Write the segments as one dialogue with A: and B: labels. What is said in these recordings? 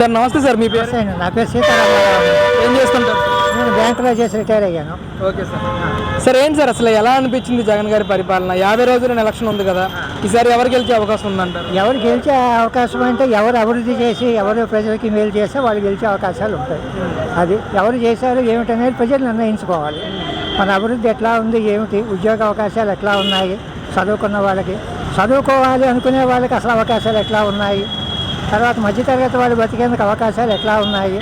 A: Sir నమస్తే sir మీ పేరు.
B: నా పేరు సీతారామరావు.
A: ఏం చేస్తుంటారు?
B: నేను బ్యాంకులో చేసి రిటైర్ అయ్యాను.
A: Okay sir. సార్ ఏంటి సార్ అసలు ఎలా అనిపించింది జగన్ గారి పరిపాలన? యాభై రోజుల ఎలక్షన్ ఉంది కదా ఈసారి ఎవరు గెలిచే అవకాశం ఉందంటారు?
B: ఎవరు గెలిచే అవకాశం అంటే ఎవరు అభివృద్ధి చేసి ఎవరు ప్రజలకి మేలు చేస్తే వాళ్ళు గెలిచే అవకాశాలు ఉంటాయి. అది ఎవరు చేశారు ఏమిటనేది ప్రజలు నిర్ణయించుకోవాలి. మన అభివృద్ధి ఎట్లా ఉంది ఏమిటి ఉద్యోగ అవకాశాలు ఎట్లా ఉన్నాయి చదువుకున్న వాళ్ళకి. చదువుకోవాలి అనుకునే వాళ్ళకి అసలు అవకాశాలు ఎట్లా ఉన్నాయి? తర్వాత మధ్యతరగతి వాళ్ళు బతికేందుకు అవకాశాలు ఎట్లా ఉన్నాయి?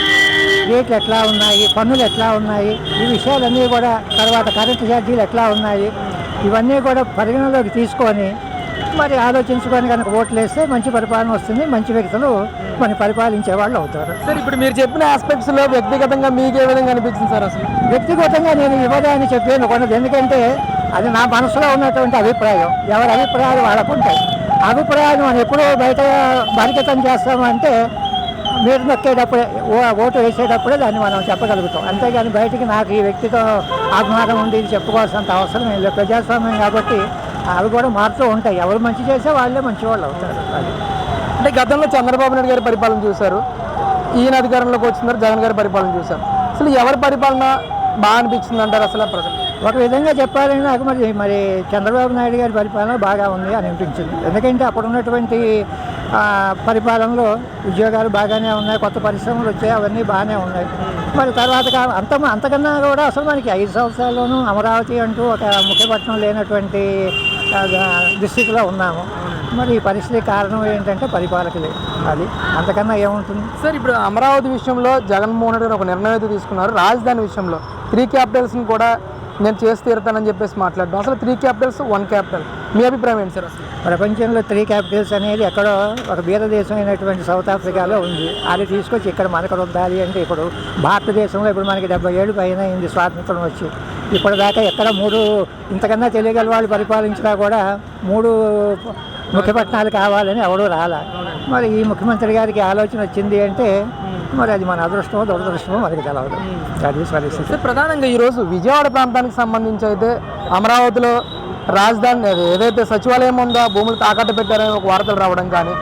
B: రేట్లు ఎట్లా ఉన్నాయి? పన్నులు ఎట్లా ఉన్నాయి? ఈ విషయాలన్నీ కూడా తర్వాత కరెంటు ఛార్జీలు ఎట్లా ఉన్నాయి? ఇవన్నీ కూడా పరిగణలోకి తీసుకొని మరి ఆలోచించుకొని కనుక ఓట్లు వేస్తే మంచి పరిపాలన వస్తుంది మంచి వ్యక్తులు మన పరిపాలించే వాళ్ళు అవుతారు.
A: సార్ ఇప్పుడు మీరు చెప్పిన ఆస్పెక్ట్స్లో వ్యక్తిగతంగా మీకు ఏ విధంగా అనిపించింది సార్ అసలు?
B: వ్యక్తిగతంగా నేను ఇవ్వదని చెప్పాను కొన్నది. ఎందుకంటే అది నా మనసులో ఉన్నటువంటి అభిప్రాయం. ఎవరి అభిప్రాయాలు వాళ్ళకు ఉంటాయి అభిప్రాయాలు మనం ఎప్పుడూ బయట బలికితం చేస్తామంటే మీరు నొక్కేటప్పుడే ఓ- ఓటు వేసేటప్పుడే దాన్ని మనం చెప్పగలుగుతాం. అంతేగాని బయటికి నాకు ఈ వ్యక్తితో అభిమానం ఉంది ఇది చెప్పుకోవాల్సినంత అవసరం ఏం లేదు. ప్రజాస్వామ్యం కాబట్టి అవి కూడా మారుతూ ఉంటాయి. ఎవరు మంచి చేస్తే వాళ్ళే మంచివాళ్ళు అవుతారు.
A: అంటే గతంలో చంద్రబాబు నాయుడు గారి పరిపాలన చూశారు. ఈయన అధికారంలోకి వచ్చినారు జగన్ గారి పరిపాలన చూశారు. అసలు ఎవరి పరిపాలన బాగా అనిపించింది అంటారు అసలు ప్రజలు?
B: ఒక విధంగా చెప్పాలని నాకు మరి మరి చంద్రబాబు నాయుడు గారి పరిపాలన బాగా ఉంది అని అనిపించింది. ఎందుకంటే అప్పుడు ఉన్నటువంటి పరిపాలనలో ఉద్యోగాలు బాగానే ఉన్నాయి కొత్త పరిశ్రమలు వచ్చాయి అవన్నీ బాగానే ఉన్నాయి. మరి తర్వాత అంత అంతకన్నా కూడా అసలు మనకి ఐదు సంవత్సరాల్లోనూ అమరావతి అంటూ ఒక ముఖ్యపట్నం లేనటువంటి డిస్టిక్లో దుస్థితిలో ఉన్నాము. మరి ఈ పరిస్థితి కారణం ఏంటంటే పరిపాలకులే. అది అంతకన్నా ఏముంటుంది?
A: సార్ ఇప్పుడు అమరావతి విషయంలో జగన్మోహన్ రెడ్డి ఒక నిర్ణయం అయితే తీసుకున్నారు. రాజధాని విషయంలో త్రీ క్యాపిటల్స్ని కూడా నేను చేసి తీరుతానని చెప్పేసి మాట్లాడడం. అసలు త్రీ క్యాపిటల్స్ వన్ క్యాపిటల్ మీ అభిప్రాయం ఏంటి సార్ అసలు?
B: ప్రపంచంలో త్రీ క్యాపిటల్స్ అనేది ఎక్కడో ఒక బీద దేశం అయినటువంటి సౌత్ ఆఫ్రికాలో ఉంది. అది తీసుకొచ్చి ఇక్కడ మనకు రుద్దాలి అంటే ఇప్పుడు భారతదేశంలో ఇప్పుడు మనకి డెబ్బై ఏళ్ళు పైన అయింది స్వాతంత్రం వచ్చి. ఇప్పటిదాకా ఎక్కడ మూడు ఇంతకన్నా తెలియగల వాళ్ళు పరిపాలించినా కూడా మూడు ముఖ్యపట్నాలు కావాలని ఎవడూ రాలా. మరి ఈ ముఖ్యమంత్రి గారికి ఆలోచన వచ్చింది అంటే మరి అది మన అదృష్టమో దురదృష్టమో మనకి తెలవదు. అది పరిస్థితి.
A: సార్ ప్రధానంగా ఈరోజు విజయవాడ ప్రాంతానికి సంబంధించి అయితే అమరావతిలో రాజధాని ఏదైతే సచివాలయం ఉందో భూములు తాకట్టు పెట్టారని ఒక వార్తలు రావడం కానీ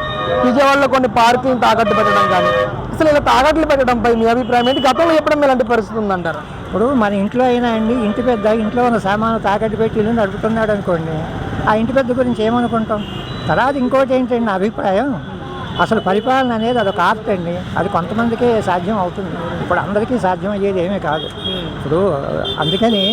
A: విజయవాడలో కొన్ని పార్కులను తాకట్టు పెట్టడం కానీ అసలు ఇలా తాకట్లు పెట్టడంపై మీ అభిప్రాయం ఏంటి? గతంలో ఎప్పుడైనా ఇలాంటి పరిస్థితి ఉందంటారు?
B: ఇప్పుడు మన ఇంట్లో అయినా అండి ఇంటి పెద్ద ఇంట్లో ఉన్న సామాను తాకట్టు పెట్టి ఇల్లు నడుపుతున్నాడు అనుకోండి ఆ ఇంటి పెద్ద గురించి ఏమనుకుంటాం? తర్వాత ఇంకోటి ఏంటండి నా అభిప్రాయం? అసలు పరిపాలన అనేది అదొక ఆర్ట్ అండి. అది కొంతమందికే సాధ్యం అవుతుంది. ఇప్పుడు అందరికీ సాధ్యం అయ్యేది ఏమీ కాదు. ఇప్పుడు అందుకని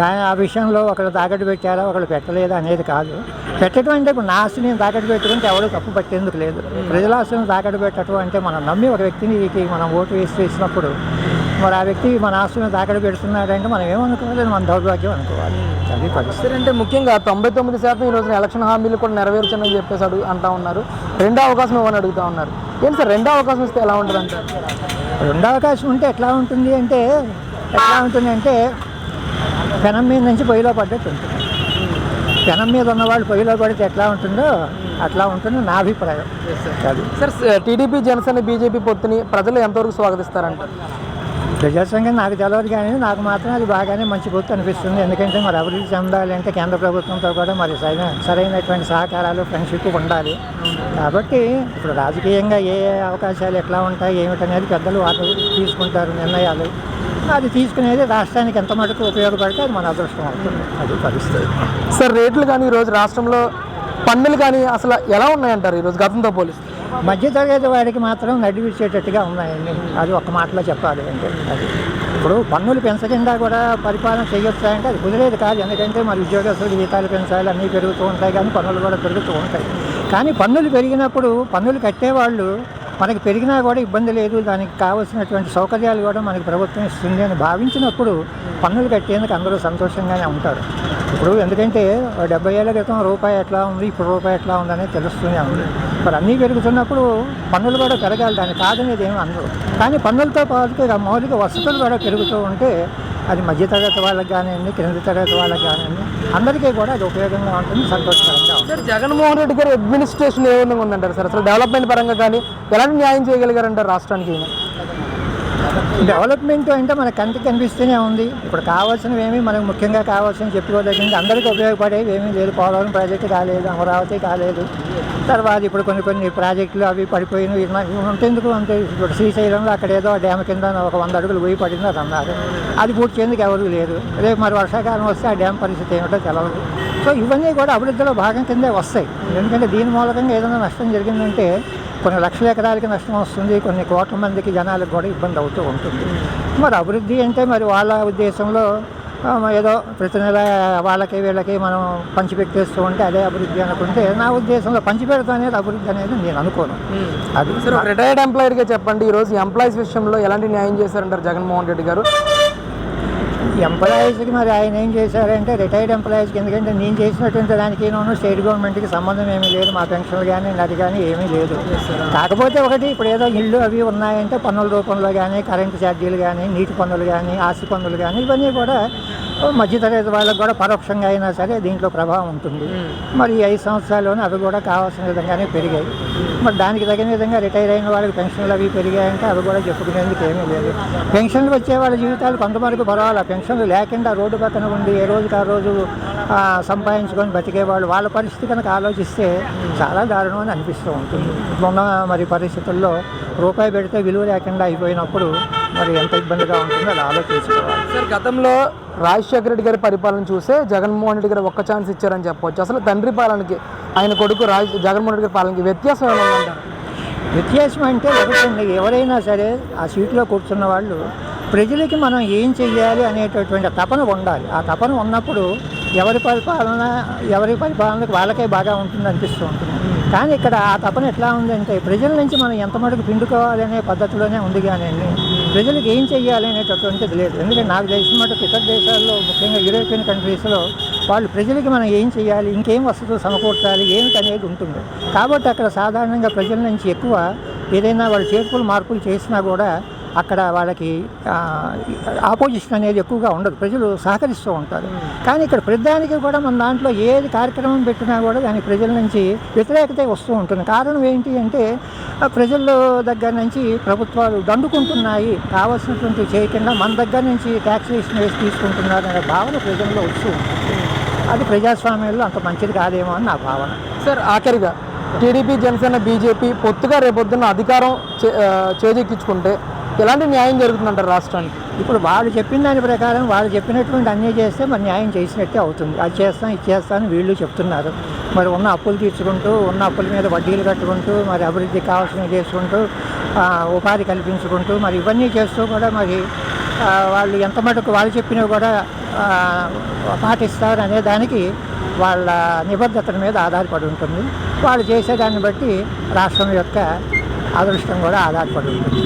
B: దాని ఆ విషయంలో ఒకళ్ళు తాకట్టు పెట్టారా ఒకళ్ళు పెట్టలేదా అనేది కాదు. పెట్టడం అంటే ఇప్పుడు నా ఆస్తిని తాకట్టు పెట్టుకుంటే ఎవరు తప్పు పట్టేందుకు లేదు. ప్రజల ఆస్తిని తాకట్టు పెట్టడం అంటే మనం నమ్మి ఒక వ్యక్తిని మనం ఓటు వేసి వేసినప్పుడు మరి ఆ వ్యక్తి మన ఆస్తులను తాకట్టు పెడుతున్నాడంటే మనం ఏమనుకోవాలి? మన దౌర్భాగ్యం అనుకోవాలి. అది పరిస్థితి.
A: అంటే ముఖ్యంగా తొంభై తొమ్మిది శాతం ఈ రోజున ఎలక్షన్ హామీలు కూడా నెరవేర్చని చెప్పేసి అడుగు అంటా ఉన్నారు. రెండో అవకాశం ఇవ్వని అడుగుతా ఉన్నారు. ఏంటి సార్ రెండో అవకాశం ఇస్తే ఎలా ఉంటుంది అంటారు?
B: రెండో అవకాశం ఉంటే ఎట్లా ఉంటుంది అంటే ఎట్లా ఉంటుంది అంటే పెనం మీద నుంచి పొయ్యిలో పడ్డట్టు ఉంటుంది. పెనం మీద ఉన్నవాళ్ళు పొయ్యిలో పడితే ఎట్లా ఉంటుందో అట్లా ఉంటుంది నా అభిప్రాయం.
A: సార్ టీడీపీ జనసేన బీజేపీ పొత్తుని ప్రజలు ఎంతవరకు స్వాగతిస్తారంటారు?
B: ప్రజాసంఘం నాకు తెలియదు కానీ నాకు మాత్రం అది బాగానే మంచి గుర్తు అనిపిస్తుంది. ఎందుకంటే మరి అభివృద్ధి చెందాలి అంటే కేంద్ర ప్రభుత్వంతో కూడా మరి సరైన సరైనటువంటి సహకారాలు ఫ్రెండ్షిప్ ఉండాలి. కాబట్టి ఇప్పుడు రాజకీయంగా ఏ ఏ అవకాశాలు ఎట్లా ఉంటాయి ఏమిటనేది పెద్దలు వాళ్ళు తీసుకుంటారు నిర్ణయాలు. అది తీసుకునేది రాష్ట్రానికి ఎంత మటుకు ఉపయోగపడితే అది మన అదృష్టం అవుతుంది. అది పరిస్థితి.
A: సార్ రేట్లు కానీ ఈరోజు రాష్ట్రంలో పన్నులు కానీ అసలు ఎలా ఉన్నాయంటారు ఈరోజు గతంతో పోలిస్తే?
B: మధ్యతరగతి వాడికి మాత్రం నడిపించేటట్టుగా ఉన్నాయండి. అది ఒక మాటలో చెప్పాలి అంటే అది. ఇప్పుడు పన్నులు పెంచకుండా కూడా పరిపాలన చేయొచ్చా అంటే అది కుదిరేది కాదు. ఎందుకంటే మరి ఉద్యోగస్తులు జీతాలు పెంచాలి అన్నీ పెరుగుతూ ఉంటాయి కానీ పన్నులు కూడా పెరుగుతూ ఉంటాయి. కానీ పన్నులు పెరిగినప్పుడు పన్నులు కట్టేవాళ్ళు మనకి పెరిగినా కూడా ఇబ్బంది లేదు. దానికి కావాల్సినటువంటి సౌకర్యాలు కూడా మనకి ప్రభుత్వం ఇస్తుంది అని భావించినప్పుడు పన్నులు కట్టేందుకు అందరూ సంతోషంగానే ఉంటారు. ఇప్పుడు ఎందుకంటే డెబ్బై ఏళ్ళ క్రితం రూపాయి ఎట్లా ఉంది ఇప్పుడు రూపాయి ఎట్లా ఉందనే తెలుస్తూనే ఉంది. మరి అన్నీ పెరుగుతున్నప్పుడు పన్నులు కూడా పెరగాలి దాన్ని కాదనేది ఏమి అందరూ కానీ పన్నులతో పాటు మౌలిక వసతులు కూడా పెరుగుతూ ఉంటే అది మధ్యతరగతి వాళ్ళకి కానివ్వండి కింద తరగతి వాళ్ళకి కానివ్వండి అందరికీ కూడా అది ఉపయోగంగా ఉంటుంది సంతోషకరంగా ఉంటుంది.
A: జగన్మోహన్ రెడ్డి గారి అడ్మినిస్ట్రేషన్ ఏ విధంగా ఉందంటారు సార్? అసలు డెవలప్మెంట్ పరంగా కానీ ఎలాంటి న్యాయం చేయగలిగారంటారు రాష్ట్రానికి?
B: డెవలప్మెంట్ అంటే మనకు కంటికి కనిపిస్తూనే ఉంది. ఇప్పుడు కావాల్సినవి ఏమి మనకు ముఖ్యంగా కావాల్సిన చెప్పుకోదగింది అందరికీ ఉపయోగపడేవి ఏమీ లేదు. పోలవరం ప్రాజెక్టు కాలేదు అమరావతి కాలేదు. తర్వాత ఇప్పుడు కొన్ని కొన్ని ప్రాజెక్టులు అవి పడిపోయినవి. ఉంటేందుకు అంతే ఇప్పుడు శ్రీశైలంలో అక్కడ ఏదో డ్యామ్ కింద ఒక వంద అడుగులు పోయి పడింది అది అన్నారు. అది పూర్తి చేయందుకు ఎవరు లేరు. రేపు మరి వర్షాకాలం వస్తే ఆ డ్యామ్ పరిస్థితి ఏమిటో తెలవదు. సో ఇవన్నీ కూడా అభివృద్ధిలో భాగం కిందే వస్తాయి. ఎందుకంటే దీని మూలకంగా ఏదైనా నష్టం జరిగిందంటే కొన్ని లక్షల ఎకరాలకి నష్టం వస్తుంది కొన్ని కోట్ల మందికి జనాలకు కూడా ఇబ్బంది అవుతూ ఉంటుంది. మరి అభివృద్ధి అంటే మరి వాళ్ళ ఉద్దేశంలో ఏదో ప్రతి నెల వాళ్ళకి వీళ్ళకి మనం పంచిపెట్టేస్తూ ఉంటే అదే అభివృద్ధి అనుకుంటే నా ఉద్దేశంలో పంచిపెడతా అనేది అభివృద్ధి అనేది నేను అనుకోను. అది
A: రిటైర్డ్ ఎంప్లాయీగా చెప్పండి. ఈరోజు ఎంప్లాయీస్ విషయంలో ఎలాంటి న్యాయం చేశారంటారు జగన్మోహన్ రెడ్డి గారు?
B: ఎంప్లాయీస్కి మరి ఆయన ఏం చేశారంటే రిటైర్డ్ ఎంప్లాయీస్కి ఎందుకంటే నేను చేసినటువంటి దానికి నేను స్టేట్ గవర్నమెంట్కి సంబంధం ఏమీ లేదు మా పెన్షన్లు కానీ అది కానీ ఏమీ లేదు. కాకపోతే ఒకటి ఇప్పుడు ఏదో ఇల్లు అవి ఉన్నాయంటే పన్నుల రూపంలో కానీ కరెంటు ఛార్జీలు కానీ నీటి పన్నులు కానీ ఆస్తి పన్నులు కానీ ఇవన్నీ కూడా మధ్యతరగతి వాళ్ళకి కూడా పరోక్షంగా అయినా సరే దీంట్లో ప్రభావం ఉంటుంది. మరి ఈ ఐదు సంవత్సరాల్లోనే అవి కూడా కావాల్సిన విధంగానే పెరిగాయి. మరి దానికి తగిన విధంగా రిటైర్ అయిన వాళ్ళకి పెన్షన్లు అవి పెరిగాయంటే అవి కూడా చెప్పుకునేందుకు ఏమీ లేదు. పెన్షన్లు వచ్చే వాళ్ళ జీవితాలు కొంతవరకు పర్వాలేదు పెన్షన్లు లేకుండా రోడ్డు పక్కన ఉండి ఏ రోజుకి ఆ రోజు సంపాదించుకొని బతికేవాళ్ళు వాళ్ళ పరిస్థితి కనుక ఆలోచిస్తే చాలా దారుణం అని అనిపిస్తూ ఉంటుంది. మొన్న మరి పరిస్థితుల్లో రూపాయి పెడితే విలువ లేకుండా అయిపోయినప్పుడు మరి ఎంత ఇబ్బందిగా ఉంటుందో అది ఆలోచించుకోవాలి.
A: సార్ గతంలో రాజశేఖర రెడ్డి గారి పరిపాలన చూస్తే జగన్మోహన్ రెడ్డి గారు ఒక్క ఛాన్స్ ఇచ్చారని చెప్పొచ్చు. అసలు తండ్రి పాలనకి ఆయన కొడుకు రాజ్ జగన్మోహన్ రెడ్డి గారి పాలనకి వ్యత్యాసం ఏమైనా
B: వ్యత్యాసం అంటే ఒకటండి ఎవరైనా సరే ఆ సీట్లో కూర్చున్న వాళ్ళు ప్రజలకి మనం ఏం చెయ్యాలి అనేటటువంటి తపన ఉండాలి. ఆ తపన ఉన్నప్పుడు ఎవరి పరిపాలన ఎవరి పరిపాలనకు వాళ్ళకే బాగా ఉంటుంది అనిపిస్తూ ఉంటుంది. కానీ ఇక్కడ ఆ తపన ఎట్లా ఉందంటే ప్రజల నుంచి మనం ఎంత మటుకు పిండుకోవాలి అనే పద్ధతిలోనే ఉంది కానీ ప్రజలకు ఏం చెయ్యాలి అనేటటువంటిది లేదు. ఎందుకంటే నాకు తెలిసిన మటుకు ఇతర దేశాల్లో ముఖ్యంగా యూరోపియన్ కంట్రీస్లో వాళ్ళు ప్రజలకి మనం ఏం చేయాలి ఇంకేం వసతులు సమకూర్చాలి ఏమిటి అనేది ఉంటుంది. కాబట్టి అక్కడ సాధారణంగా ప్రజల నుంచి ఎక్కువ ఏదైనా వాళ్ళు చేర్పులు మార్పులు చేసినా కూడా అక్కడ వాళ్ళకి ఆపోజిషన్ అనేది ఎక్కువగా ఉండదు. ప్రజలు సహకరిస్తూ ఉంటారు. కానీ ఇక్కడ ప్రతిదానికి కూడా మన దాంట్లో ఏది కార్యక్రమం పెట్టినా కూడా దాని ప్రజల నుంచి వ్యతిరేకత వస్తూ ఉంటుంది. కారణం ఏంటి అంటే ప్రజల దగ్గర నుంచి ప్రభుత్వాలు దండుకుంటున్నాయి. కావాల్సినటువంటి చేయకుండా మన దగ్గర నుంచి ట్యాక్సేషన్ వేసి తీసుకుంటున్నారు అనే భావన ప్రజల్లో వస్తూ ఉంటుంది. అది ప్రజాస్వామ్యంలో అంత మంచిది కాదేమో అని నా భావన.
A: సార్ ఆఖరిగా టీడీపీ జనసేన బీజేపీ పొత్తుగా రేపొద్దున అధికారం చే- చేజెక్కించుకుంటే ఎలాంటి న్యాయం జరుగుతుందంటారు రాష్ట్రానికి?
B: ఇప్పుడు వాళ్ళు చెప్పిన దాని ప్రకారం వాళ్ళు చెప్పినటువంటి అన్నీ చేస్తే మరి న్యాయం చేసినట్టే అవుతుంది. అది చేస్తాం ఇది చేస్తాను వీళ్ళు చెప్తున్నారు. మరి ఉన్న అప్పులు తీర్చుకుంటూ ఉన్న అప్పుల మీద వడ్డీలు కట్టుకుంటూ మరి అభివృద్ధి కావాల్సినవి చేసుకుంటూ ఉపాధి కల్పించుకుంటూ మరి ఇవన్నీ చేస్తూ కూడా మరి వాళ్ళు ఎంత మటుకు వాళ్ళు చెప్పినవి కూడా పాటిస్తారు అనే దానికి వాళ్ళ నిబద్ధతల మీద ఆధారపడి ఉంటుంది. వాళ్ళు చేసేదాన్ని బట్టి రాష్ట్రం యొక్క అదృష్టం కూడా ఆధారపడి ఉంటుంది.